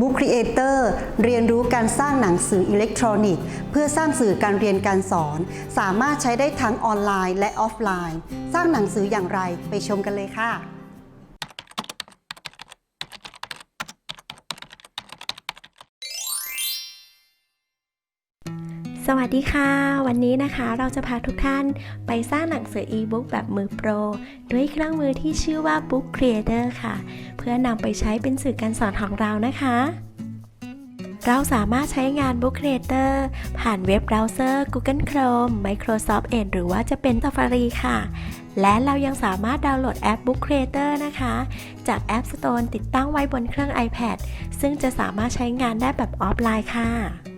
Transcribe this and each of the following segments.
Book Creator เรียนรู้การสร้างหนังสืออิเล็กทรอนิกส์ เพื่อสร้างสื่อการเรียนการสอน สามารถใช้ได้ทั้งออนไลน์และออฟไลน์ สร้างหนังสืออย่างไรไปชมกันเลยค่ะ สวัสดีค่ะ วันนี้นะคะเราจะพาทุกท่านไปสร้างหนังสืออีบุ๊กแบบมือโปร ด้วยเครื่องมือที่ชื่อว่า Book Creator ค่ะ เพื่อนำไปใช้เป็นสื่อการสอนของเรานะคะ เราสามารถใช้งาน Book Creator ผ่านเว็บเบราว์เซอร์ Google Chrome Microsoft Edge หรือว่าจะเป็น Safari ค่ะ และเรายังสามารถดาวน์โหลดแอป Book Creator นะคะ จาก App Store ติดตั้งไว้บนเครื่อง iPad ซึ่งจะสามารถใช้งานได้แบบออฟไลน์ค่ะ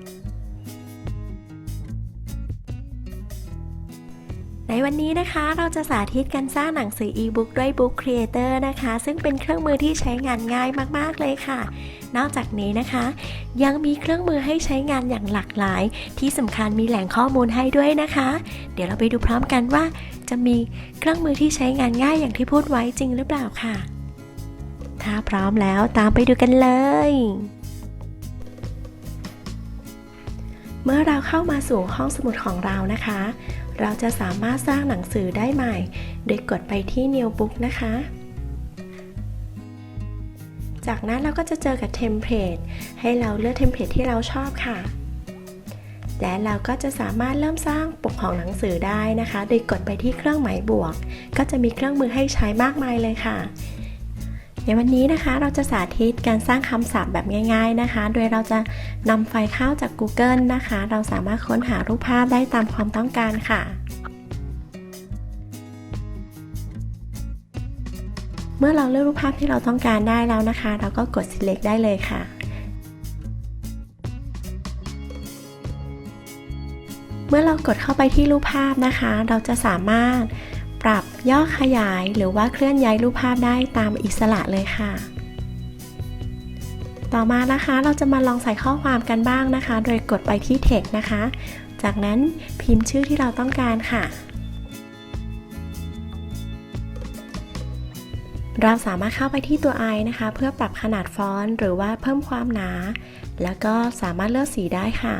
ในวันนี้นะคะเราจะสาธิตการสร้างหนังสืออีบุ๊กด้วย Book Creator นะคะ ซึ่งเป็นเครื่องมือที่ใช้งานง่ายมาก ๆ เลยค่ะ นอกจากนี้นะคะ ยังมีเครื่องมือให้ใช้งานอย่างหลากหลาย ที่สำคัญมีแหล่งข้อมูลให้ด้วยนะคะ เดี๋ยวเราไปดูพร้อมกันว่า จะมีเครื่องมือที่ใช้งานง่ายอย่างที่พูดไว้จริงหรือเปล่าค่ะ ถ้าพร้อมแล้วตามไปดูกันเลยเมื่อเราเข้ามาสู่ห้องสมุดของเรานะคะ เราจะสามารถสร้างหนังสือได้ใหม่ โดยกดไปที่ New Book นะคะ จากนั้นเราก็จะเจอกับเทมเพลตให้เราเลือกเทมเพลตที่เราชอบค่ะ และเราก็จะสามารถเริ่มสร้างปกของหนังสือได้นะคะ โดยกดไปที่เครื่องหมายบวก ก็จะมีเครื่องมือให้ใช้มากมายเลยค่ะ ในวันนี้นะคะเราจะสาธิตการสร้างคำศัพท์แบบง่าย ๆนะคะ โดยเราจะนำไฟล์เข้าจาก Google นะคะ เราสามารถค้นหารูปภาพได้ตามความต้องการค่ะ เมื่อเราเลือกรูปภาพที่เราต้องการได้แล้วนะคะ เราก็กด select ได้เลยค่ะเมื่อเรากดเข้าไปที่รูปภาพนะคะ เราจะสามารถ ปรับย่อขยายหรือว่าเคลื่อนย้ายรูปภาพได้ตามอิสระเลยค่ะ ต่อมานะคะเราจะมาลองใส่ข้อความกันบ้างนะคะ โดยกดไปที่ text นะคะ จากนั้นพิมพ์ชื่อที่เราต้องการค่ะ เราสามารถเข้าไปที่ตัว i นะคะ เพื่อปรับขนาดฟอนต์หรือว่าเพิ่มความหนา แล้วก็สามารถเลือกสีได้ค่ะ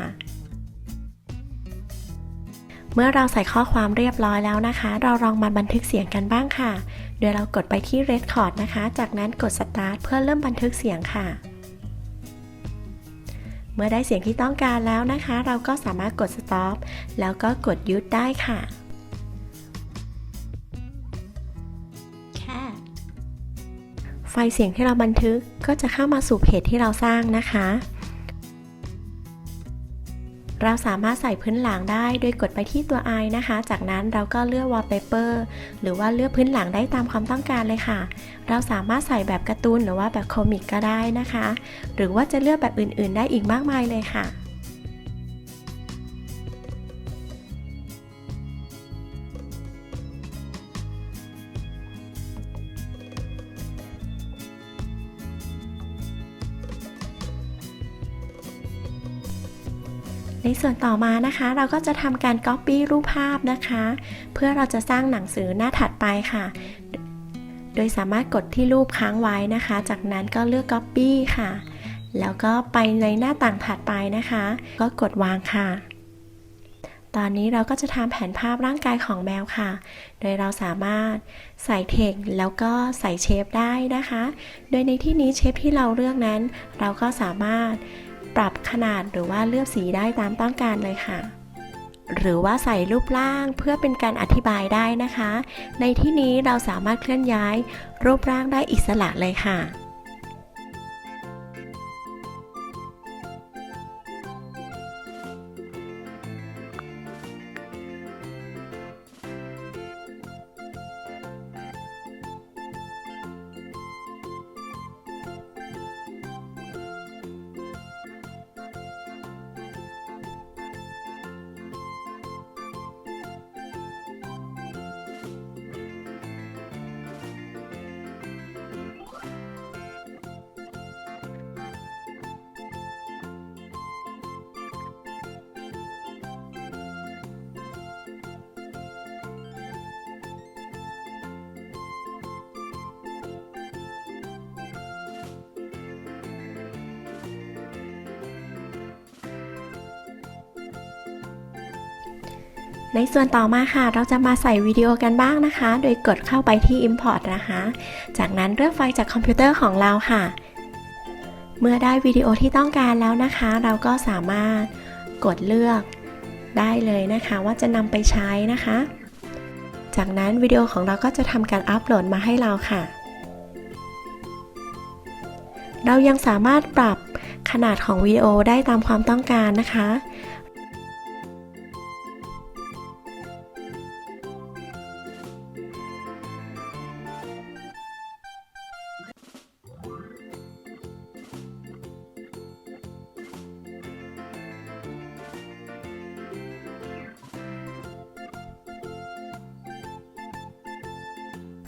เมื่อเราใส่ข้อความเรียบร้อยแล้วนะคะ เราลองมาบันทึกเสียงกันบ้างค่ะ โดยเรากดไปที่ Record นะคะ จากนั้นกด Start เพื่อเริ่มบันทึกเสียงค่ะ เมื่อได้เสียงที่ต้องการแล้วนะคะ เราก็สามารถกด Stop แล้วก็กดหยุดได้ค่ะไฟล์เสียงที่เราบันทึกก็จะเข้ามาสู่เพจที่เราสร้างนะคะ เราสามารถใส่พื้นหลังได้โดยกดไปที่ตัว i นะคะ จากนั้นเราก็เลือก wallpaper หรือว่าเลือกพื้นหลังได้ตามความต้องการเลยค่ะ เราสามารถใส่แบบการ์ตูนหรือว่าแบบคอมิกก็ได้นะคะ หรือว่าจะเลือกแบบอื่น ๆ ได้อีกมากมายเลยค่ะ ในส่วนต่อมานะคะ เราก็จะทำการ Copy รูปภาพนะคะ เพื่อเราจะสร้างหนังสือหน้าถัดไปค่ะ โดยสามารถกดที่รูปค้างไว้นะคะ จากนั้นก็เลือก Copy ค่ะ แล้วก็ไปในหน้าต่างถัดไปนะคะ ก็กดวางค่ะ ตอนนี้เราก็จะทำแผนภาพร่างกายของแมวค่ะ โดยเราสามารถใส่เทคแล้วก็ใส่เชฟได้นะคะ โดยในที่นี้เชฟที่เราเลือกนั้น เราก็สามารถ ปรับขนาดหรือว่าเลือกสีได้ตามต้องการเลยค่ะ หรือว่าใส่รูปร่างเพื่อเป็นการอธิบายได้นะคะ ในที่นี้เราสามารถเคลื่อนย้ายรูปร่างได้อิสระเลยค่ะ ในส่วนต่อมาค่ะ เราจะมาใส่วิดีโอกันบ้างนะคะ โดยกดเข้าไปที่ Import นะคะ จากนั้นเลือกไฟล์จากคอมพิวเตอร์ของเราค่ะ เมื่อได้วิดีโอที่ต้องการแล้วนะคะ เราก็สามารถกดเลือกได้เลยนะคะว่าจะนำไปใช้นะคะ จากนั้นวิดีโอของเราก็จะทำการอัปโหลดมาให้เราค่ะ เรายังสามารถปรับขนาดของวิดีโอได้ตามความต้องการนะคะ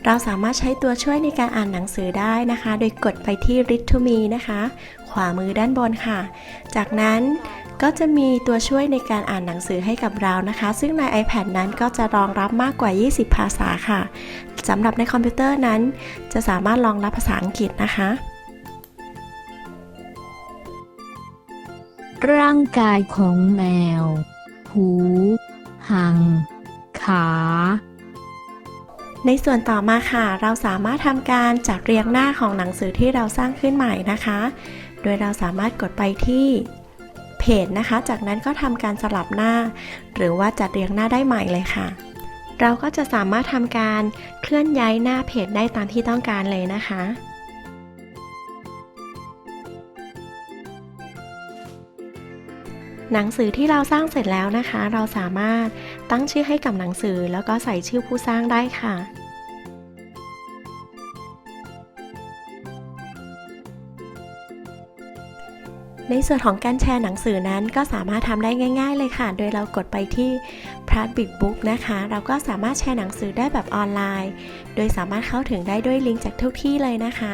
เราสามารถใช้ตัวช่วยในการอ่านหนังสือได้นะคะ โดยกดไปที่ Read to Me นะคะ ขวามือด้านบนค่ะ จากนั้นก็จะมีตัวช่วยในการอ่านหนังสือให้กับเรานะคะ ซึ่งใน iPad นั้นก็จะรองรับมากกว่า 20 ภาษาค่ะสำหรับในคอมพิวเตอร์นั้น จะสามารถรองรับภาษาอังกฤษนะคะ ร่างกายของแมว หูหังขา ในส่วนต่อมาค่ะ เราสามารถทำการจัดเรียงหน้าของหนังสือที่เราสร้างขึ้นใหม่นะคะ โดยเราสามารถกดไปที่เพจนะคะ จากนั้นก็ทำการสลับหน้า หรือว่าจัดเรียงหน้าได้ใหม่เลยค่ะ เราก็จะสามารถทำการเคลื่อนย้ายหน้าเพจได้ตามที่ต้องการเลยนะคะหนังสือที่เราสร้างเสร็จแล้วนะคะ เราสามารถตั้งชื่อให้กับหนังสือแล้วก็ใส่ชื่อผู้สร้างได้ค่ะ ในส่วนของการแชร์หนังสือนั้นก็สามารถทำได้ง่าย ๆ เลยค่ะ โดยเรากดไปที่ p r a t b i g Book นะคะ เราก็สามารถแชร์หนังสือได้แบบออนไลน์ โดยสามารถเข้าถึงได้ด้วยลิงก์จากทุกที่เลยนะคะ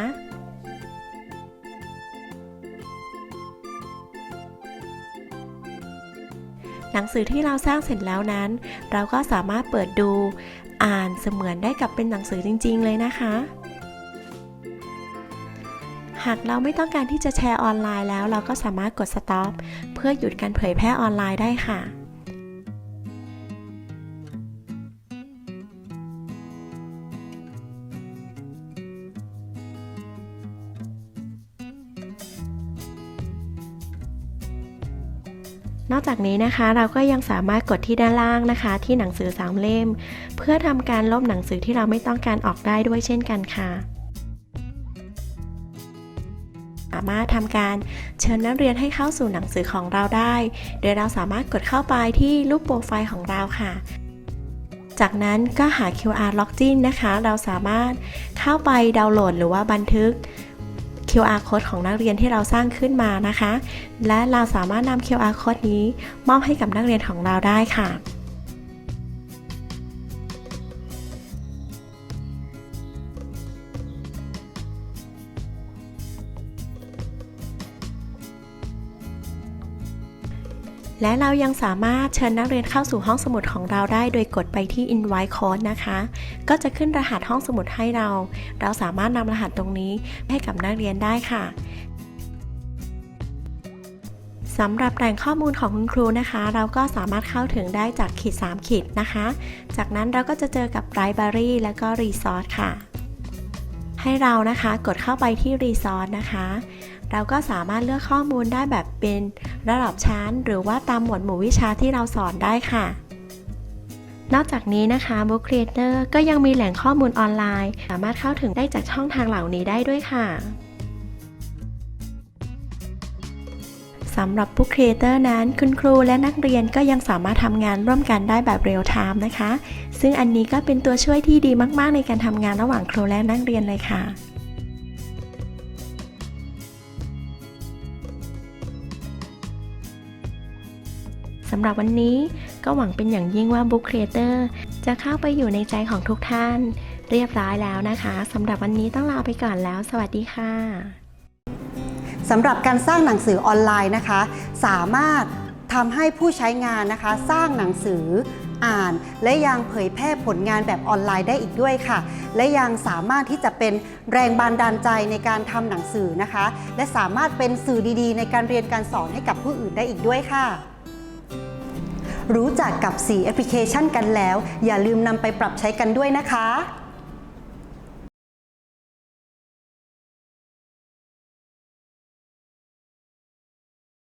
หนังสือที่เราสร้างเสร็จแล้วนั้น เราก็สามารถเปิดดูอ่านเสมือนได้กับเป็นหนังสือจริง ๆ เลยนะคะ หากเราไม่ต้องการที่จะแชร์ออนไลน์แล้ว เราก็สามารถกด stop เพื่อหยุดการเผยแพร่ออนไลน์ได้ค่ะนอกจากนี้นะคะเราก็ยังสามารถกดที่ด้านล่างนะคะ ที่หนังสือสามเล่ม เพื่อทำการลบหนังสือที่เราไม่ต้องการออกได้ด้วยเช่นกันค่ะามารถทำการเชิญนักเรียนให้เข้าสู่หนังสือของเราได้ โดยเราสามารถกดเข้าไปที่รูปโปรไฟล์ของเราค่ะ จากนั้นก็หา QR Login นะคะ เราสามารถเข้าไปดาวน์โหลดหรือว่าบันทึก QR code ของนักเรียนที่เราสร้างขึ้นมานะคะ และเราสามารถนำ QR code นี้มอบให้กับนักเรียนของเราได้ค่ะ และเรายังสามารถเชิญนักเรียนเข้าสู่ห้องสมุดของเราได้ โดยกดไปที่ invite code นะคะ ก็จะขึ้นรหัสห้องสมุดให้เรา เราสามารถนำรหัสตรงนี้ให้กับนักเรียนได้ค่ะสำหรับแหล่งข้อมูลของคุณครูนะคะ เราก็สามารถเข้าถึงได้จากขีด 3 ขีดนะคะ จากนั้นเราก็จะเจอกับ Library และก็ Resource ค่ะ ให้เรานะคะกดเข้าไปที่ Resource นะคะ เราก็สามารถเลือกข้อมูลได้แบบเป็นระดับชั้น หรือว่าตามหมวดหมู่วิชาที่เราสอนได้ค่ะ นอกจากนี้นะคะ Book Creator ก็ยังมีแหล่งข้อมูลออนไลน์ สามารถเข้าถึงได้จากช่องทางเหล่านี้ได้ด้วยค่ะสำหรับ Book Creator นั้น คุณครูและนักเรียนก็ยังสามารถทำงานร่วมกันได้แบบเรียลไทม์นะคะ ซึ่งอันนี้ก็เป็นตัวช่วยที่ดีมาก ๆ ในการทำงานระหว่างครูและนักเรียนเลยค่ะ สำหรับวันนี้ ก็หวังเป็นอย่างยิ่งว่า Book Creator จะเข้าไปอยู่ในใจของทุกท่าน เรียบร้อยแล้วนะคะสำหรับวันนี้ต้องลาไปก่อนแล้ว สวัสดีค่ะสำหรับการสร้างหนังสือออนไลน์นะคะ สามารถทำให้ผู้ใช้งานนะคะ สร้างหนังสืออ่าน และยังเผยแพร่ผลงานแบบออนไลน์ได้อีกด้วยค่ะ และยังสามารถที่จะเป็นแรงบันดาลใจในการทำหนังสือนะคะ และสามารถเป็นสื่อดีๆ ในการเรียนการสอนให้กับผู้อื่นได้อีกด้วยค่ะ รู้จักกับ 4 แอปพลิเคชันกันแล้ว อย่าลืมนำไปปรับใช้กันด้วยนะคะ